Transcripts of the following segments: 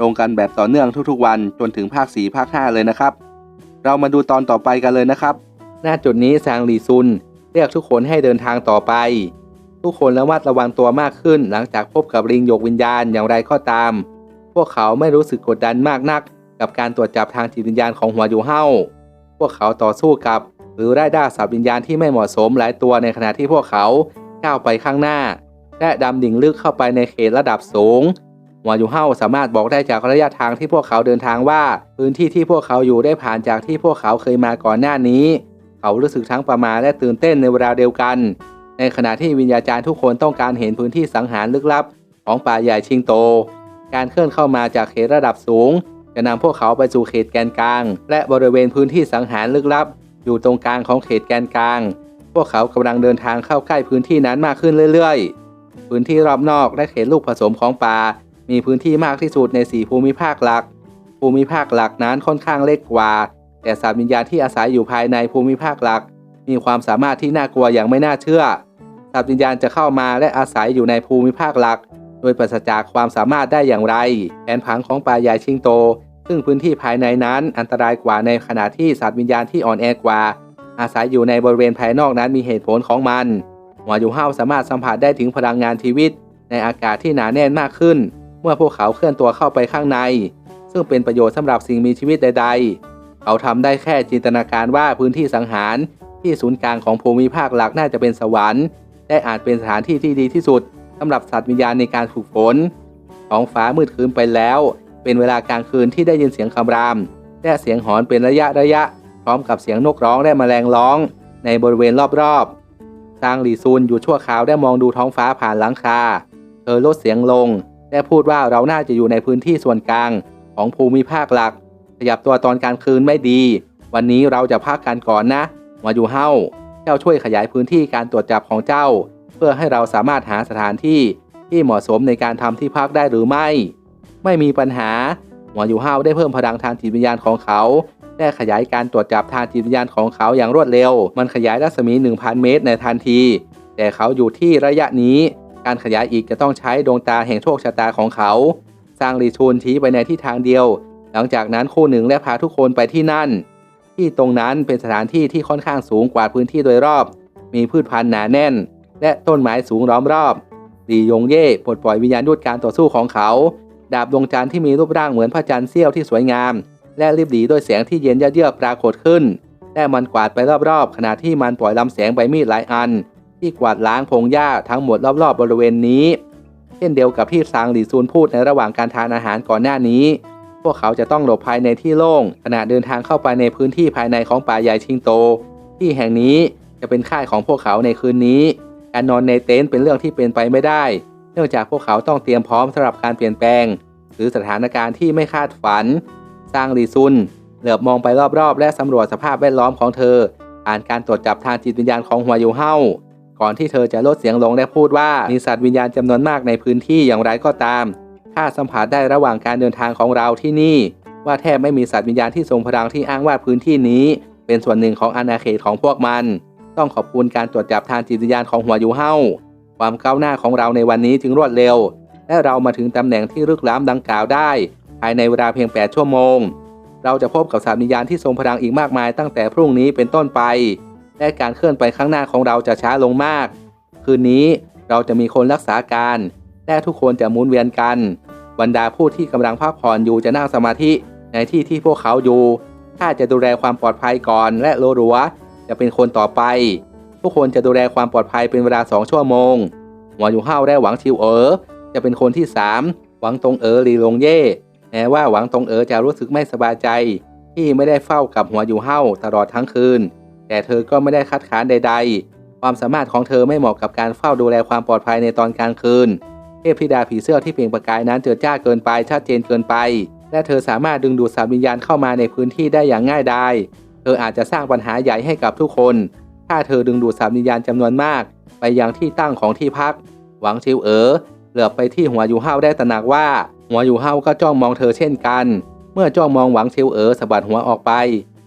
ลงกันแบบต่อเนื่องทุกๆวันจนถึงภาค 4 ภาค 5 เลยนะครับ เรามาดูตอนต่อไปกันเลยนะครับ หน้าจุดนี้ซางหลีซุนเรียกทุกคนให้เดินทางต่อไป ทุกคนระมัดระวังตัวมากขึ้น หลังจากพบกับลิงหยกวิญญาณอย่างไรก็ตาม พวกเขาไม่รู้สึกกดดันมากนัก กับการตรวจจับทางจิตวิญญาณของหัวอยู่เฮาพวกเขาต่อสู้กับ หรือไล่ด่าสัตว์วิญญาณที่ไม่เหมาะสมหลายตัวในขณะที่พวกเขาก้าวไปข้างหน้า และดำดิ่งลึกเข้าไปในเขตระดับสูง หัวอยู่เฮาสามารถบอกได้จากระยะทางที่พวกเขาเดินทางว่า พื้นที่ที่พวกเขาอยู่ได้ผ่านจากที่พวกเขาเคยมาก่อนหน้านี้ เขารู้สึกทั้งประหมาและตื่นเต้นในเวลาเดียวกัน ในขณะที่วิญญาจารย์ทุกคนต้องการเห็นพื้นที่สังหารลึกลับ ของป่าใหญ่ชิงโต การเคลื่อนเข้ามาจากเขตระดับสูง จะนำพวกเขาไปสู่เขตแกนกลาง และบริเวณพื้นที่สังหารลึกลับ อยู่ตรงกลางของเขตแกนกลาง พวกเขากำลังเดินทางเข้าใกล้พื้นที่นั้นมากขึ้นเรื่อย ๆ พื้นที่รอบนอกและเขตลูกผสมของป่า มีพื้นที่มากที่สุดในสี่ภูมิภาคหลัก ภูมิภาคหลักนั้นค่อนข้างเล็กกว่า แต่สัตว์วิญญาณที่อาศัยอยู่ภายในภูมิภาคหลัก มีความสามารถที่น่ากลัวอย่างไม่น่าเชื่อ สัตว์วิญญาณจะเข้ามาและอาศัยอยู่ในภูมิภาคหลัก โดยปราศจากความสามารถได้อย่างไร แผนผังของป่าใหญ่ชิงโต ซึ่งพื้นที่ภายในนั้นอันตรายกว่าในขณะที่สัตว์วิญญาณที่อ่อนแอกว่า อาศัยอยู่ในบริเวณภายนอกนั้นมีเหตุผลของมันหัวยูเฮาสามารถสัมผัสได้ถึงพลังงานชีวิต ในอากาศที่หนาแน่นมากขึ้น มื่อพวกเขาเคลื่อนตัวเข้าไปข้างใน ซึ่งเป็นประโยชน์สำหรับสิ่งมีชีวิตใด ๆ เขาทำได้แค่จินตนาการว่าพื้นที่สังหารที่ศูนย์กลางของภูมิภาคหลักน่าจะเป็นสวรรค์และอาจเป็นสถานที่ที่ดีที่สุดสำหรับสัตว์วิญญาณในการฝึกฝนท้องฟ้ามืดครึ้มไปแล้ว เป็นเวลากลางคืนที่ได้ยินเสียงคำราม และเสียงหอนเป็นระยะระยะ พร้อมกับเสียงนกร้องและแมลงร้อง ในบริเวณรอบๆซางหลีซุนอยู่ชั่วคราวได้มองดูท้องฟ้าผ่านหลังคา เธอลดเสียงลง และพูดว่าเราน่าจะอยู่ในพื้นที่ส่วนกลางของภูมิภาคหลัก ขยับตัวตอนกลางคืนไม่ดี วันนี้เราจะพักกันก่อนนะ มาอยู่เฮ้า เจ้าช่วยขยายพื้นที่การตรวจจับของเจ้า เพื่อให้เราสามารถหาสถานที่ที่เหมาะสมในการทำที่พักได้หรือไม่ ไม่มีปัญหาหัวอยู่เฮ้าได้เพิ่มพลังทางจิตวิญญาณของเขาและขยายการตรวจจับทางจิตวิญญาณของเขาอย่างรวดเร็ว มันขยายรัศมี 1,000 เมตรในทันที แต่เขาอยู่ที่ระยะนี้ การขยายอีกจะต้องใช้ดวงตาแห่งโชคชะตาของเขา สร้างรีชูนชี้ไปในที่ทางเดียว หลังจากนั้นคู่หนึ่งและพาทุกคนไปที่นั่น ที่ตรงนั้นเป็นสถานที่ที่ค่อนข้างสูงกว่าพื้นที่โดยรอบ มีพืชพันธุ์หนาแน่น และต้นไม้สูงล้อมรอบดียงเย่ปลดปล่อยวิญญาณยุดการต่อสู้ของเขา ดาบดวงจันทร์ที่มีรูปร่างเหมือนพระจันทร์เสี้ยวที่สวยงาม และรีบดีด้วยแสงที่เย็นเยือกปรากฏขึ้นและมันกวาดไปรอบๆ ขณะที่มันปล่อยลำแสงใบมีดหลายอัน ที่กวาดล้างพงหญ้าทั้งหมดรอบๆ บริเวณนี้ เช่นเดียวกับที่ซางหลีซูนพูดในระหว่างการทานอาหารก่อนหน้านี้ พวกเขาจะต้องหลบภายในที่โล่งขณะเดินทางเข้าไปในพื้นที่ภายในของป่าใหญ่ชิงโต ที่แห่งนี้จะเป็นค่ายของพวกเขาในคืนนี้การนอนในเต็นท์เป็นเรื่องที่เป็นไปไม่ได้ เนื่องจากพวกเขาต้องเตรียมพร้อมสำหรับการเปลี่ยนแปลง หรือสถานการณ์ที่ไม่คาดฝันสร้างรีซุนเหลือบมองไปรอบๆ และสำรวจสภาพแวดล้อมของเธอผ่านการตรวจจับทางจิตวิญญาณของหัวยูเฮา ก่อนที่เธอจะลดเสียงลงและพูดว่ามีสัตว์วิญญาณจำนวนมากในพื้นที่อย่างไรก็ตามถ้าสัมผัสได้ระหว่างการเดินทางของเราที่นี่ ว่าแทบไม่มีสัตว์วิญญาณที่ทรงพลังที่อ้างว่าพื้นที่นี้ เป็นส่วนหนึ่งของอาณาเขตของพวกมัน ต้องขอบคุณการตรวจจับทางจิตวิญญาณของหัวยูเฮาความก้าวหน้าของเราในวันนี้จึงรวดเร็ว และเรามาถึงตำแหน่งที่ลึกล้ำดังกล่าวได้ ภายในเวลาเพียง 8 ชั่วโมง เราจะพบกับสัตว์วิญญาณที่ทรงพลังอีกมากมายตั้งแต่พรุ่งนี้เป็นต้นไป และการเคลื่อนไปข้างหน้าของเราจะช้าลงมาก คืนนี้เราจะมีคนรักษาการ และทุกคนจะหมุนเวียนกัน บรรดาผู้ที่กำลังพักผ่อนอยู่จะนั่งสมาธิในที่ที่พวกเขาอยู่ถ้าจะดูแลความปลอดภัยก่อนและโลรัวจะเป็นคนต่อไป ทุกคนจะดูแลความปลอดภัยเป็นเวลาสองชั่วโมง หวังอยู่ห้าวและหวังชิวเอ๋อจะเป็นคนที่สามหวังตงเอ๋อลีลงเย่แม้ว่าหวังตงเอ๋อจะรู้สึกไม่สบายใจ ที่ไม่ได้เฝ้ากับหัวอยู่เห้าตลอดทั้งคืน แต่เธอก็ไม่ได้คัดค้านใด ๆ ความสามารถของเธอไม่เหมาะกับการเฝ้าดูแลความปลอดภัยในตอนกลางคืน เทพธิดาผีเสื้อที่เปล่งประกายนั้นเจิดจ้าเกินไปชัดเจนเกินไป และเธอสามารถดึงดูดสัตว์วิญญาณเข้ามาในพื้นที่ได้อย่างง่ายดายเธออาจจะสร้างปัญหาใหญ่ให้กับทุกคน ถ้าเธอดึงดูดสัตว์วิญญาณจำนวนมาก ไปยังที่ตั้งของที่พัก หวังชิวเอ๋อเหลือบไปที่หัวยูเฮาได้ตระหนักว่า หัวยูเฮาก็จ้องมองเธอเช่นกัน เมื่อจ้องมองหวังชิวเอ๋อสะบัดหัวออกไป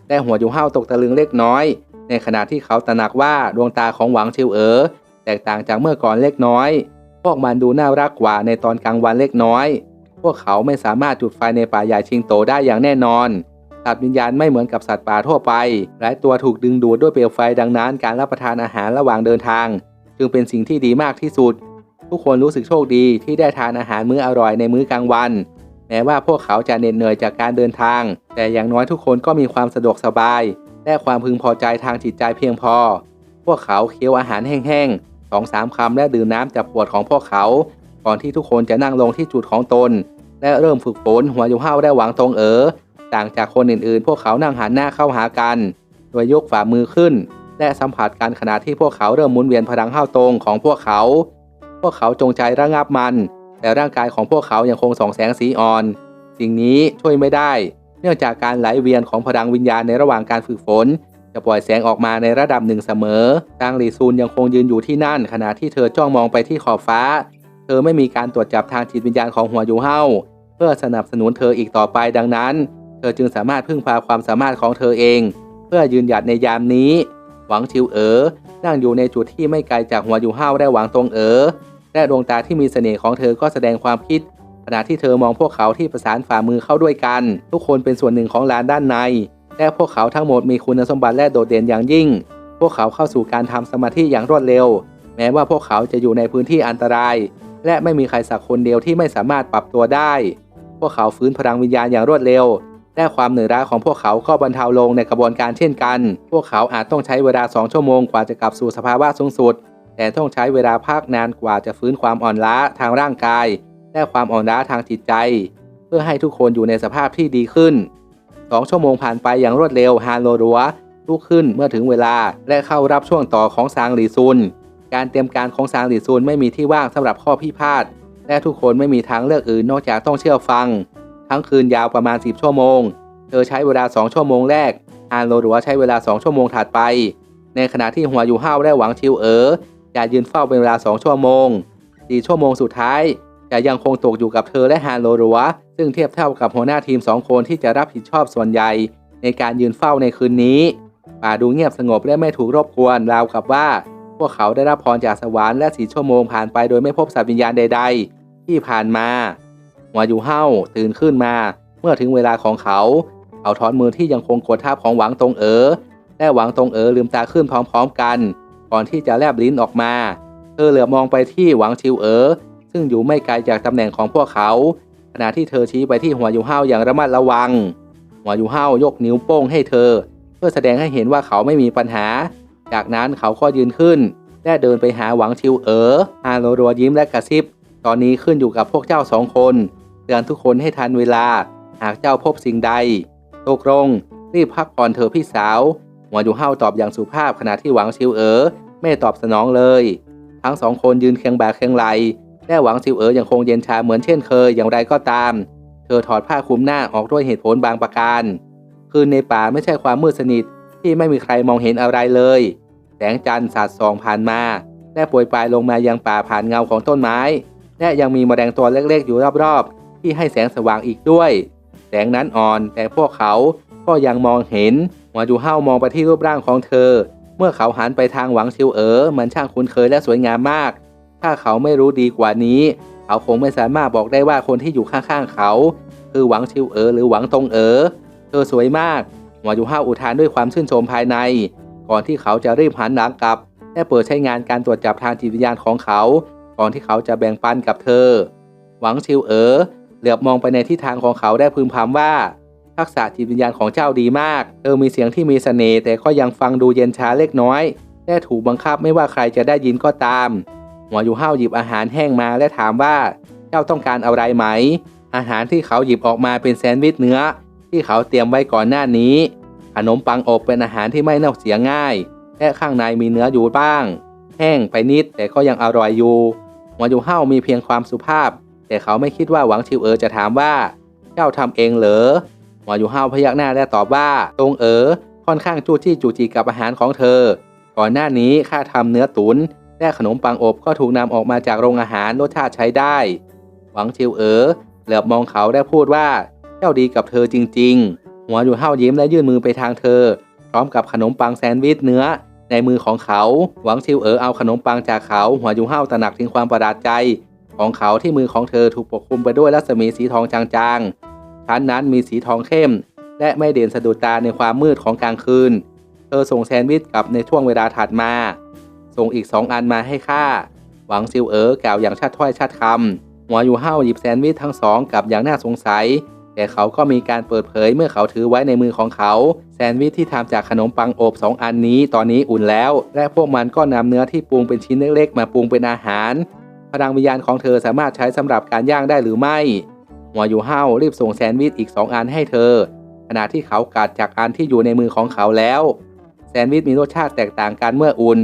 แต่หัวยูเฮาตกตะลึงเล็กน้อย ในขณะที่เขาตระหนักว่าดวงตาของหวังชิวเอ๋อแตกต่างจากเมื่อก่อนเล็กน้อย พวกมันดูน่ารักกว่าในตอนกลางวันเล็กน้อย พวกเขาไม่สามารถจุดไฟในป่าใหญ่ชิงโตได้อย่างแน่นอน สัตว์วิญญาณไม่เหมือนกับสัตว์ป่าทั่วไป หลายตัวถูกดึงดูดด้วยเปลวไฟดังนั้นการรับประทานอาหารระหว่างเดินทาง จึงเป็นสิ่งที่ดีมากที่สุด ทุกคนรู้สึกโชคดีที่ได้ทานอาหารมื้ออร่อยในมื้อกลางวัน แม้ว่าพวกเขาจะเหน็ดเหนื่อยจากการเดินทาง แต่อย่างน้อยทุกคนก็มีความสะดวกสบาย และความพึงพอใจทางจิตใจเพียงพอ พวกเขาเคี้ยวอาหารแห้งๆสองสามคำและดื่มน้ำจากขวดของพวกเขา ก่อนที่ทุกคนจะนั่งลงที่จุดของตน และเริ่มฝึกฝนหัวยูเฮาได้หวังตรงเอ๋อต่างจากคนอื่นๆ พวกเขานั่งหันหน้าเข้าหากัน โดยยกฝ่ามือขึ้น และสัมผัสกันขณะที่พวกเขาเริ่มหมุนเวียนพลังเฮาตรงของพวกเขา พวกเขาจงใจระงับมัน แต่ร่างกายของพวกเขายังคงส่องแสงสีอ่อน สิ่งนี้ช่วยไม่ได้ เนื่องจากการไหลเวียนของพลังวิญญาณในระหว่างการฝึกฝน จะปล่อยแสงออกมาในระดับหนึ่งเสมอจางหลีซูนยังคงยืนอยู่ที่นั่น ขณะที่เธอจ้องมองไปที่ขอบฟ้า เธอไม่มีการตรวจจับทางจิตวิญญาณของหัวยูเฮาเพื่อสนับสนุนเธออีกต่อไปดังนั้น เธอจึงสามารถพึ่งพาความสามารถของเธอเอง เพื่อยืนหยัดในยามนี้ หวังชิวเอ๋อนั่งอยู่ในจุดที่ไม่ไกลจากหัวยูเฮาได้หวังตรงเอ๋อและดวงตาที่มีเสน่ห์ของเธอก็แสดงความคิด ณะที่เธอมองพวกเขาที่ประสานฝ่ามือเข้าด้วยกัน ทุกคนเป็นส่วนหนึ่งของลานด้านใน และพวกเขาทั้งหมดมีคุณสมบัติและโดดเด่นอย่างยิ่ง พวกเขาเข้าสู่การทำสมาธิอย่างรวดเร็ว แม้ว่าพวกเขาจะอยู่ในพื้นที่อันตราย และไม่มีใครสักคนเดียวที่ไม่สามารถปรับตัวได้ พวกเขาฟื้นพลังวิญญาณอย่างรวดเร็วและความเหนื่อยล้าของพวกเขาก็บรรเทาลงในกระบวนการเช่นกัน พวกเขาอาจต้องใช้เวลา 2 ชั่วโมงกว่าจะกลับสู่สภาวะสูงสุด แต่ต้องใช้เวลาพักนานกว่าจะฟื้นความอ่อนล้าทางร่างกาย และความอ่อนล้าทางจิตใจ เพื่อให้ทุกคนอยู่ในสภาพที่ดีขึ้น 2 ชั่วโมงผ่านไปอย่างรวดเร็วฮานโลรัวลุกขึ้นเมื่อถึงเวลาและเข้ารับช่วงต่อของซางหลีซุน การเตรียมการของซางหลีซุนไม่มีที่ว่างสำหรับข้อพิพาทและทุกคนไม่มีทางเลือกอื่นนอกจากต้องเชื่อฟัง ทั้งคืนยาวประมาณ 10 ชั่วโมง เธอใช้เวลา 2 ชั่วโมงแรกฮานโลรัวใช้เวลา 2 ชั่วโมงถัดไป ในขณะที่หัวอยู่ห้าวและหวังชิวเอ๋อจะยืนเฝ้าเป็นเวลา 2 ชั่วโมง4ชั่วโมงสุดท้าย จะยังคงตกอยู่กับเธอและฮานโลรัว ซึ่งเทียบเท่ากับหัวหน้าทีม 2 คนที่จะรับผิดชอบส่วนใหญ่ ในการยืนเฝ้าในคืนนี้ ป่าดูเงียบสงบและไม่ถูกรบกวนราวกับว่า พวกเขาได้รับพรจากสวรรค์และสีชั่วโมงผ่านไปโดยไม่พบสัตว์วิญญาณใด ๆ ที่ผ่านมาหัวยูเฮาตื่นขึ้นมา เมื่อถึงเวลาของเขาเอาถอนมือที่ยังคงกดทับของหวังตรงเอ๋อและหวังตรงเอ๋อลืมตาขึ้นพร้อมๆกัน ก่อนที่จะแลบลิ้นออกมา เธอเหลือบมองไปที่หวังชิวเอ๋อ ซึ่งอยู่ไม่ไกลจากตำแหน่งของพวกเขา ขณะที่เธอชี้ไปที่หัวยูเฮาอย่างระมัดระวัง หัวยูเฮายกนิ้วโป้งให้เธอ เพื่อแสดงให้เห็นว่าเขาไม่มีปัญหา จากนั้นเขาก็ยืนขึ้น และเดินไปหาหวังชิวเอ๋อฮาโลรัวยิ้มและกระซิบ ตอนนี้ขึ้นอยู่กับพวกเจ้าสองคนเตือนทุกคนให้ทันเวลา หากเจ้าพบสิ่งใดตกลงรีบพักผ่อนเถอะพี่สาวหัวยูเฮาตอบอย่างสุภาพขณะที่หวังชิวเอ๋อไม่ตอบสนองเลย ทั้งสองคนยืนเคียงบ่าเคียงไหล และหวังซิวเอ๋อยังคงเย็นชาเหมือนเช่นเคยอย่างไรก็ตาม เธอถอดผ้าคลุมหน้าออกด้วยเหตุผลบางประการ คืนในป่าไม่ใช่ความมืดสนิทที่ไม่มีใครมองเห็นอะไรเลย แสงจันทร์สาดส่องผ่านมา และโปรยปลายลงมายังป่าผ่านเงาของต้นไม้ และยังมีแมลงตัวเล็กๆ อยู่รอบๆ ที่ให้แสงสว่างอีกด้วย แสงนั้นอ่อนแต่พวกเขาก็ยังมองเห็นหัวจูเฮามองไปที่รูปร่างของเธอ เมื่อเขาหันไปทางหวังชิวเอ๋อมันช่างคุ้นเคยและสวยงามมาก ถ้าเขาไม่รู้ดีกว่านี้ เขาคงไม่สามารถบอกได้ว่าคนที่อยู่ข้างๆเขา คือหวังชิวเอ๋อหรือหวังตงเอ๋อเธอสวยมากหวังยูห้าอุทานด้วยความชื่นชมภายใน ก่อนที่เขาจะรีบหันหลังกลับและเปิดใช้งานการตรวจจับทางจิตวิญญาณของเขา ก่อนที่เขาจะแบ่งปันกับเธอ หวังชิวเอ๋อเหลือบมองไปในทิศทางของเขาได้พึมพำว่า ทักษะจิตวิญญาณของเจ้าดีมาก เธอมีเสียงที่มีเสน่ห์แต่ก็ยังฟังดูเย็นชาเล็กน้อย และถูกบังคับไม่ว่าใครจะได้ยินก็ตาม หัวยูห้าวหยิบอาหารแห้งมาและถามว่าเจ้าต้องการอะไรไหม อาหารที่เขาหยิบออกมาเป็นแซนด์วิชเนื้อ ที่เขาเตรียมไว้ก่อนหน้านี้ ขนมปังอบเป็นอาหารที่ไม่เน่าเสียง่าย และข้างในมีเนื้ออยู่บ้าง แห้งไปนิดแต่ก็ยังอร่อยอยู่ หัวยูห้าวมีเพียงความสุภาพ แต่เขาไม่คิดว่าหวังชิวเอ๋อจะถามว่า เจ้าทำเองเหรอหมออยู่ห้าวพยักหน้าและตอบว่าตรงเอ๋อค่อนข้างจู้จี้จูจีกับอาหารของเธอ ก่อนหน้านี้ข้าทำเนื้อตุ๋น และขนมปังอบก็ถูกนำออกมาจากโรงอาหารรสชาติใช้ได้ หวังชิวเอ๋อเหลือบมองเขาและพูดว่าเจ้าดีกับเธอจริง ๆ หัวอยู่ห้าวยิ้มและยื่นมือไปทางเธอ พร้อมกับขนมปังแซนด์วิชเนื้อ ในมือของเขา หวังชิวเอ๋อเอาขนมปังจากเขา หัวอยู่ห้าวตระหนักถึงความประหลาดใจ ของเขาที่มือของเธอถูกปกคลุมไปด้วยรัศมีสีทองจางๆชั้นนั้นมีสีทองเข้ม และไม่เด่นสะดุดตาในความมืดของกลางคืน เธอส่งแซนด์วิชกลับในช่วงเวลาถัดมา ส่งอีกสองอันมาให้ข้าหวังซิวเอ๋อกล่าวอย่างชัดถ้อยชัดคำหัวอยู่ห้าหยิบแซนด์วิชทั้งสองกลับอย่างน่าสงสัย แต่เขาก็มีการเปิดเผยเมื่อเขาถือไว้ในมือของเขา แซนด์วิชที่ทำจากขนมปังอบสองอันนี้ตอนนี้อุ่นแล้ว และพวกมันก็นำเนื้อที่ปรุงเป็นชิ้นเล็กๆ มาปรุงเป็นอาหาร พลังวิญญาณของเธอสามารถใช้สำหรับการย่างได้หรือไม่หัวอยู่ห้ารีบส่งแซนด์วิชอีกสองอันให้เธอ ขณะที่เขากัดจากอันที่อยู่ในมือของเขาแล้ว แซนด์วิชมีรสชาติแตกต่างกันเมื่ออุ่น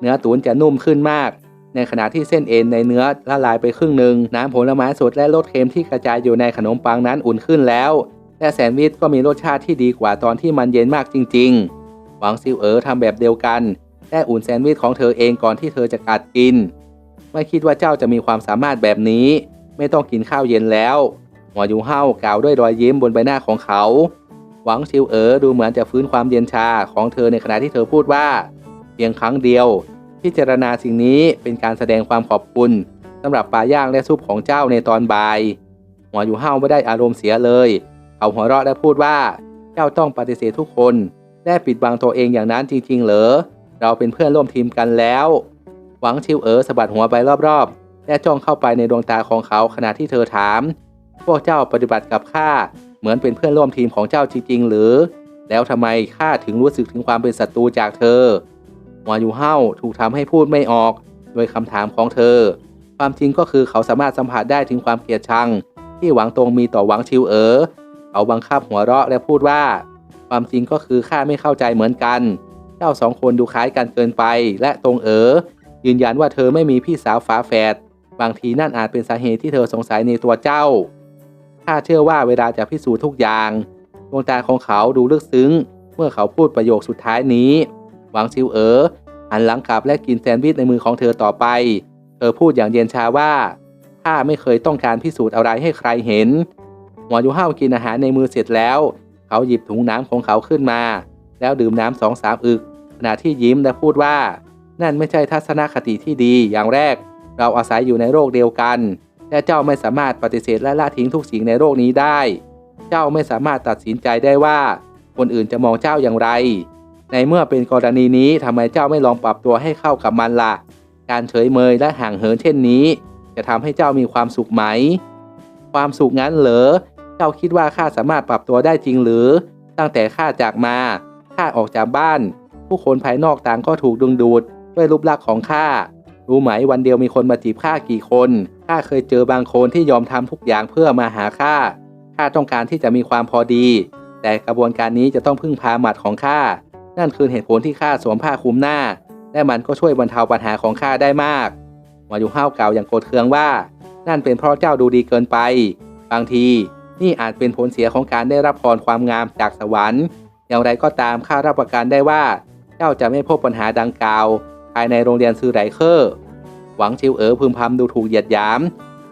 เนื้อตุ๋นจะนุ่มขึ้นมาก ในขณะที่เส้นเอ็นในเนื้อละลายไปครึ่งหนึ่งน้ำผลไม้สดและรสเค็มที่กระจายอยู่ในขนมปังนั้นอุ่นขึ้นแล้ว และแซนด์วิชก็มีรสชาติที่ดีกว่าตอนที่มันเย็นมากจริงๆหวังซิวเอ๋อทำแบบเดียวกันและอุ่นแซนด์วิชของเธอเองก่อนที่เธอจะกัดกิน ไม่คิดว่าเจ้าจะมีความสามารถแบบนี้ ไม่ต้องกินข้าวเย็นแล้วหัวยูเฮากล่าวด้วยรอยยิ้มบนใบหน้าของเขา หวังชิวเอ๋อดูเหมือนจะฟื้นความเย็นชาของเธอในขณะที่เธอพูดว่า พียงครั้งเดียว พิจารณาสิ่งนี้เป็นการแสดงความขอบคุณสำหรับปลาย่างและซุปของเจ้าในตอนบ่ายหัวอยู่ห้าวไม่ได้อารมณ์เสียเลย เขาหัวเราะและพูดว่า เจ้าต้องปฏิเสธทุกคน และปิดบังตัวเองอย่างนั้นจริงๆ เหรอ เราเป็นเพื่อนร่วมทีมกันแล้ว หวังชิวเอ๋อสะบัดหัวไปรอบๆ และจ้องเข้าไปในดวงตาของเขาขณะที่เธอถาม พวกเจ้าปฏิบัติกับข้าเหมือนเป็นเพื่อนร่วมทีมของเจ้าจริงๆ หรือ แล้วทำไมข้าถึงรู้สึกถึงความเป็นศัตรูจากเธอ วอยู่เฮาถูกทำให้พูดไม่ออก โดยคำถามของเธอ ความจริงก็คือเขาสามารถสัมผัสได้ถึงความเกลียดชัง ที่หวังตรงมีต่อหวังชิวเอ๋อเขาบังคับหัวเราะและพูดว่า ความจริงก็คือข้าไม่เข้าใจเหมือนกัน เจ้าสองคนดูคล้ายกันเกินไป และตรงเอ๋อยืนยันว่าเธอไม่มีพี่สาวฝาแฝดบางทีนั่นอาจเป็นสาเหตุที่เธอสงสัยในตัวเจ้าข้าเชื่อว่าเวลาจะพิสูจน์ทุกอย่างดวงตาของเขาดูลึกซึ้ง เมื่อเขาพูดประโยคสุดท้ายนี้ วังชิวเอ๋อหันหลังกลับและกินแซนด์วิชในมือของเธอต่อไป เธอพูดอย่างเย็นชาว่าข้าไม่เคยต้องการพิสูจน์อะไรให้ใครเห็นหมอยูห้าวกินอาหารในมือเสร็จแล้ว เขาหยิบถุงน้ำของเขาขึ้นมา แล้วดื่มน้ำสองสามอึก ขณะที่ยิ้มและพูดว่า นั่นไม่ใช่ทัศนคติที่ดีอย่างแรก เราอาศัยอยู่ในโลกเดียวกัน และเจ้าไม่สามารถปฏิเสธและละทิ้งทุกสิ่งในโลกนี้ได้ เจ้าไม่สามารถตัดสินใจได้ว่า คนอื่นจะมองเจ้าอย่างไร ในเมื่อเป็นกรณีนี้ทำไมเจ้าไม่ลองปรับตัวให้เข้ากับมันละ่ะ การเฉยเมยและห่างเหินเช่นนี้ จะทำให้เจ้ามีความสุขไหม ความสุขงั้นเหรอ เจ้าคิดว่าข้าสามารถปรับตัวได้จริงหรือ ตั้งแต่ข้าจากมาข้าออกจากบ้าน ผู้คนภายนอกต่างก็ถูกดึงดูดด้วยรูปลักษณ์ของข้ารู้ไหมวันเดียวมีคนมาจีบข้ากี่คนข้าเคยเจอบางคนที่ยอมทำทุกอย่างเพื่อมาหาข้าข้าต้องการที่จะมีความพอดี แต่กระบวนการนี้จะต้องพึ่งพาหมัดของข้า นั่นคือเหตุผลที่ข้าสวมผ้าคลุมหน้า และมันก็ช่วยบรรเทาปัญหาของข้าได้มากวายุห้าวกล่าวอย่างโกรธเคืองว่า นั่นเป็นเพราะเจ้าดูดีเกินไป บางทีนี่อาจเป็นผลเสียของการได้รับพรความงามจากสวรรค์ อย่างไรก็ตามข้ารับประกันได้ว่า เจ้าจะไม่พบปัญหาดังกล่าว ภายในโรงเรียนซือไรเคอร์หวังชิวเอ๋อพึมพำดูถูกเหยียดหยาม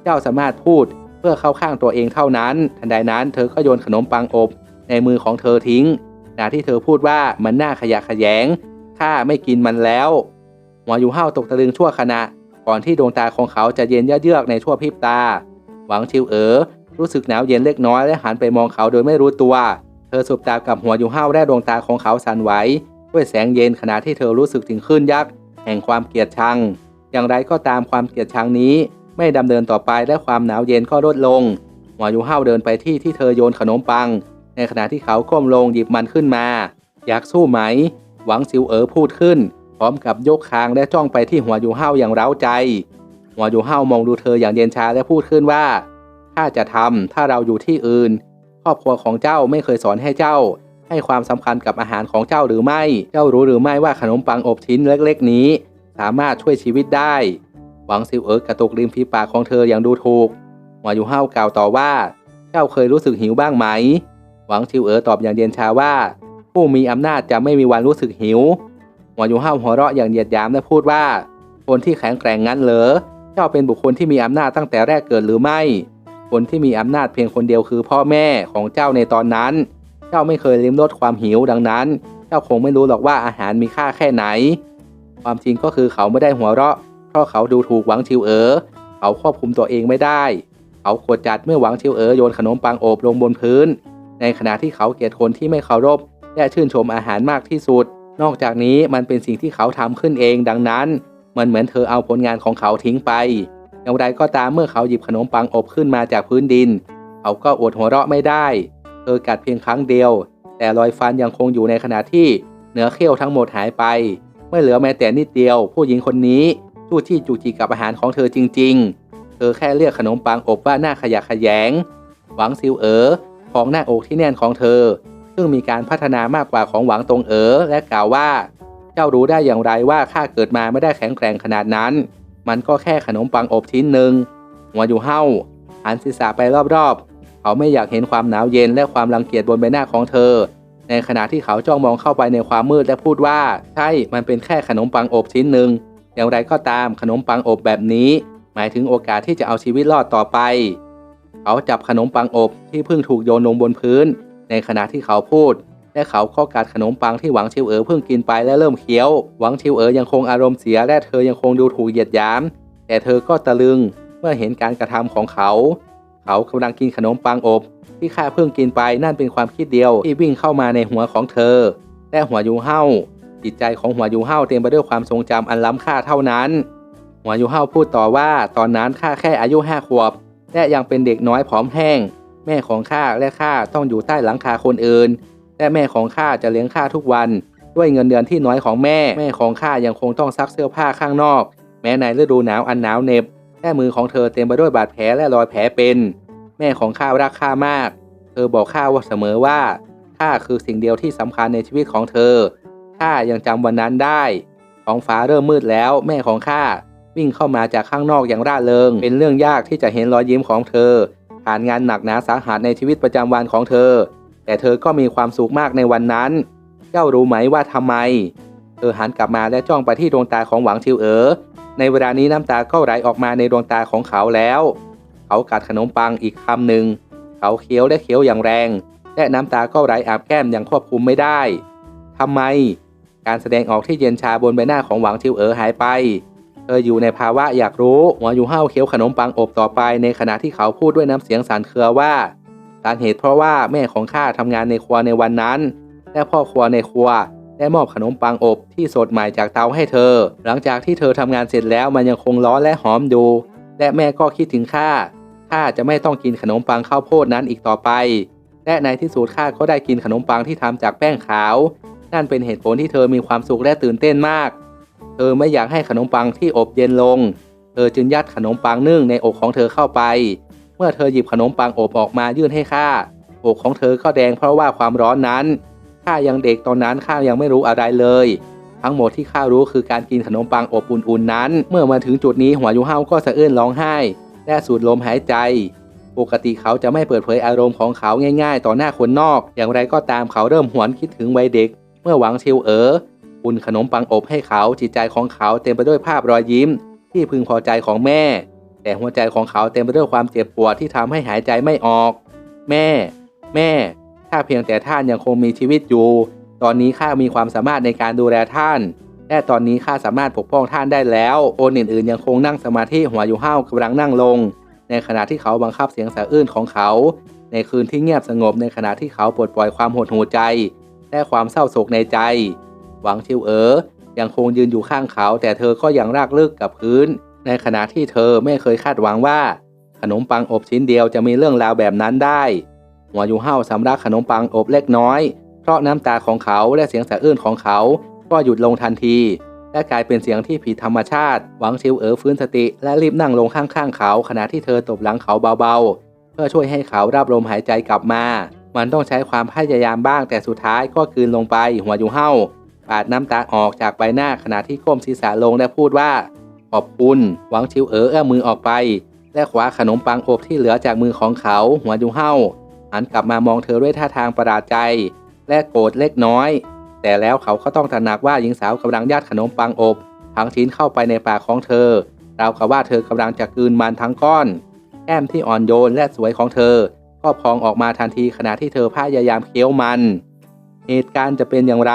เจ้าสามารถพูดเพื่อเข้าข้างตัวเองเท่านั้น ทันใดนั้นเธอก็โยนขนมปังอบในมือของเธอทิ้ง ขณะที่เธอพูดว่ามันน่าขยะขยงข้าไม่กินมันแล้วหัวอยู่ห้าตกตะลึงชั่วขณะ ก่อนที่ดวงตาของเขาจะเย็นเยือกในชั่วพริบตา หวังชิวเอ๋อรู้สึกหนาวเย็นเล็กน้อยและหันไปมองเขาโดยไม่รู้ตัว เธอสบตากับหัวยู่ห้าและดวงตาของเขาสั่นไหวด้วยแสงเย็นขณะที่เธอรู้สึกถึงคลื่นยักษ์แห่งความเกลียดชัง อย่างไรก็ตามความเกลียดชังนี้ ไม่ดำเนินต่อไปและความหนาวเย็นก็ลดลงหัวยู่ห้าเดินไปที่ที่เธอโยนขนมปัง ในขณะที่เขาก้มลงหยิบมันขึ้นมา อยากสู้ไหม หวังซิวเอ๋อพูดขึ้น พร้อมกับยกคางและจ้องไปที่หัวอยู่ห้าอย่างเร้าใจ หัวอยู่ห้ามองดูเธออย่างเย็นชาและพูดขึ้นว่าถ้าจะทำถ้าเราอยู่ที่อื่น ครอบครัวของเจ้าไม่เคยสอนให้เจ้า ให้ความสำคัญกับอาหารของเจ้าหรือไม่ เจ้ารู้หรือไม่ว่าขนมปังอบชิ้นเล็กๆ นี้ สามารถช่วยชีวิตได้ หวังซิวเอ๋อกระตุกริมฝีปากของเธออย่างดูถูกหัวอยู่ห้ากล่าวต่อว่า เจ้าเคยรู้สึกหิวบ้างไหม หวังชิวเอ๋อตอบอย่างเย็นชาว่า ผู้มีอำนาจจะไม่มีวันรู้สึกหิวหัวยูเฮาหัวเราะอย่างเหยียดหยามและพูดว่า คนที่แข็งแกร่งงั้นเหรอเจ้าเป็นบุคคลที่มีอำนาจตั้งแต่แรกเกิดหรือไม่ คนที่มีอำนาจเพียงคนเดียวคือพ่อแม่ของเจ้าในตอนนั้น เจ้าไม่เคยลิ้มรสความหิวดังนั้น เจ้าคงไม่รู้หรอกว่าอาหารมีค่าแค่ไหน ความจริงก็คือเขาไม่ได้หัวเราะ เพราะเขาดูถูกหวังชิวเอ๋อเขาควบคุมตัวเองไม่ได้ เขาโกรธจัดเมื่อหวังชิวเอ๋อโยนขนมปังโอบลงบนพื้น ในขณะที่เขาเกลียดคนที่ไม่เคารพ และชื่นชมอาหารมากที่สุด นอกจากนี้มันเป็นสิ่งที่เขาทำขึ้นเองดังนั้น มันเหมือนเธอเอาผลงานของเขาทิ้งไป อย่างไรก็ตามเมื่อเขาหยิบขนมปังอบขึ้นมาจากพื้นดิน เขาก็อดหัวเราะไม่ได้ เธอกัดเพียงครั้งเดียว แต่รอยฟันยังคงอยู่ในขณะที่เนื้อเขี้ยวทั้งหมดหายไป ไม่เหลือแม้แต่นิดเดียว ผู้หญิงคนนี้จู้จี้จุกจิกกับอาหารของเธอจริง ๆ เธอแค่เรียกขนมปังอบว่าหน้าขยะขยง หวังซิวเอ๋อ ของหน้าอกที่แน่นของเธอ ซึ่งมีการพัฒนามากกว่าของหวังตรงเอ๋อและกล่าวว่า เจ้ารู้ได้อย่างไรว่าข้าเกิดมาไม่ได้แข็งแกร่งขนาดนั้น มันก็แค่ขนมปังอบชิ้นหนึ่งหัวอยู่เห้าหันศีรษะไปรอบๆ เขาไม่อยากเห็นความหนาวเย็นและความรังเกียจบนใบหน้าของเธอ ในขณะที่เขาจ้องมองเข้าไปในความมืดและพูดว่า ใช่ มันเป็นแค่ขนมปังอบชิ้นหนึ่งอย่างไรก็ตามขนมปังอบแบบนี้ หมายถึงโอกาสที่จะเอาชีวิตรอดต่อไป เขาจับขนมปังอบที่เพิ่งถูกโยนลงบนพื้น ในขณะที่เขาพูด และเขาก็กัดขนมปังที่หวังชิวเอ๋อเพิ่งกินไปและเริ่มเคี้ยว หวังชิวเอ๋อยังคงอารมณ์เสียและเธอยังคงดูถูกเหยียดหยาม แต่เธอก็ตะลึงเมื่อเห็นการกระทำของเขา เขากำลังกินขนมปังอบ ที่ข้าเพิ่งกินไปนั่นเป็นความคิดเดียวที่วิ่งเข้ามาในหัวของเธอ และหัวยูเฮาจิตใจของหัวยูเฮาเต็มไปด้วยความทรงจำอันล้ำค่าเท่านั้น หัวยูเฮาพูดต่อว่าตอนนั้นข้าแค่อายุห้าขวบ และยังเป็นเด็กน้อยผอมแห้ง แม่ของข้าและข้าต้องอยู่ใต้หลังคาคนอื่น และแม่ของข้าจะเลี้ยงข้าทุกวัน ด้วยเงินเดือนที่น้อยของแม่ แม่ของข้ายังคงต้องซักเสื้อผ้าข้างนอก แม้ในฤดูหนาวอันหนาวเหน็บและมือของเธอเต็มไปด้วยบาดแผลและรอยแผลเป็น แม่ของข้ารักข้ามาก เธอบอกข้าว่าเสมอว่าข้าคือสิ่งเดียวที่สำคัญในชีวิตของเธอข้ายังจำวันนั้นได้ท้องฟ้าเริ่มมืดแล้ว แม่ของข้า วิ่งเข้ามาจากข้างนอกอย่างร่าเริง เป็นเรื่องยากที่จะเห็นรอยยิ้มของเธอ ผ่านงานหนักหนาสาหัสในชีวิตประจำวันของเธอ แต่เธอก็มีความสุขมากในวันนั้น เจ้ารู้ไหมว่าทำไม เธอหันกลับมาและจ้องไปที่ดวงตาของหวังชิวเอ๋อ ในเวลานี้น้ำตาก็ไหลออกมาในดวงตาของเขาแล้ว เขากัดขนมปังอีกคำหนึ่ง เขาเคี้ยวและเคี้ยวอย่างแรง และน้ำตาก็ไหลอาบแก้มอย่างควบคุมไม่ได้ทำไม การแสดงออกที่เย็นชาบนใบหน้าของหวังชิวเอ๋อหายไป เธออยู่ในภาวะอยากรู้หัวอยู่ห้าวเคี้ยวขนมปังอบต่อไป ในขณะที่เขาพูดด้วยน้ำเสียงสั่นเครือว่าสาเหตุเพราะว่าแม่ของข้าทำงานในครัวในวันนั้นและพ่อครัวในครัวได้มอบขนมปังอบที่สดใหม่จากเตาให้เธอ หลังจากที่เธอทำงานเสร็จแล้วมันยังคงร้อนและหอมอยู่และแม่ก็คิดถึงข้าข้าจะไม่ต้องกินขนมปังข้าวโพดนั้นอีกต่อไป และในที่สุดข้าก็ได้กินขนมปังที่ทำจากแป้งขาว นั่นเป็นเหตุผลที่เธอมีความสุขและตื่นเต้นมาก เธอไม่อยากให้ขนมปังที่อบเย็นลง เธอจึงยัดขนมปังนึ่งในอกของเธอเข้าไป เมื่อเธอหยิบขนมปังอบออกมายื่นให้ข้า อกของเธอก็แดงเพราะว่าความร้อนนั้น ข้ายังเด็กตอนนั้นข้ายังไม่รู้อะไรเลย ทั้งหมดที่ข้ารู้คือการกินขนมปังอบอุ่นๆนั้น เมื่อมาถึงจุดนี้หัวยูเฮาก็สะอื้นร้องไห้ และสูดลมหายใจปกติเขาจะไม่เปิดเผยอารมณ์ของเขาง่ายๆ ต่อหน้าคนนอก อย่างไรก็ตามเขาเริ่มหวนคิดถึงวัยเด็ก เมื่อหวังเชิวเอ๋อ อุ่นขนมปังอบให้เขาจิตใจของเขาเต็มไปด้วยภาพรอยยิ้ม ที่พึงพอใจของแม่ แต่หัวใจของเขาเต็มไปด้วยความเจ็บปวดที่ทำให้หายใจไม่ออก แม่ แม่ ถ้าเพียงแต่ท่านยังคงมีชีวิตอยู่ ตอนนี้ข้ามีความสามารถในการดูแลท่านและตอนนี้ข้าสามารถปกป้องท่านได้แล้ว โอนอื่นๆยังคงนั่งสมาธิหัวอยู่ห้าวกำลังนั่งลง ในขณะที่เขาบังคับเสียงสะอื้นของเขา ในคืนที่เงียบสงบในขณะที่เขาปลดปล่อยความหดหู่ใจ และความเศร้าโศกในใจ หวังชิวเอ๋อยังคงยืนอยู่ข้างเขา แต่เธอก็ยังรากลึกกับพื้น ในขณะที่เธอไม่เคยคาดหวังว่า ขนมปังอบชิ้นเดียวจะมีเรื่องราวแบบนั้นได้ หัวยูเฮาสำลักขนมปังอบเล็กน้อย เพราะน้ำตาของเขาและเสียงสะอื้นของเขา ก็หยุดลงทันที และกลายเป็นเสียงที่ผิดธรรมชาติ หวังชิวเอ๋อฟื้นสติและรีบนั่งลงข้างๆเขา ขณะที่เธอตบหลังเขาเบาๆ เพื่อช่วยให้เขารับลมหายใจกลับมา มันต้องใช้ความพยายามบ้างแต่สุดท้ายก็คืนลงไป หัวยูเฮา ปาดน้ำตาออกจากใบหน้าขณะที่ก้มศีรษะลงและพูดว่า ขอบคุณหวังชิวเอ๋อเอื้อมมือออกไป และขวาขนมปังอบที่เหลือจากมือของเขา หัวยูเฮาหันกลับมามองเธอด้วยท่าทางประหลาดใจ และโกรธเล็กน้อย แต่แล้วเขาก็ต้องตระหนักว่าหญิงสาวกำลังยัดขนมปังอบทั้งชิ้นเข้าไปในปากของเธอราวกับว่าเธอกำลังจะกลืนมันทั้งก้อนแก้มที่อ่อนโยนและสวยของเธอ ก็พองออกมาทันทีขณะที่เธอพยายามเคี้ยวมัน เหตุการณ์จะเป็นอย่างไร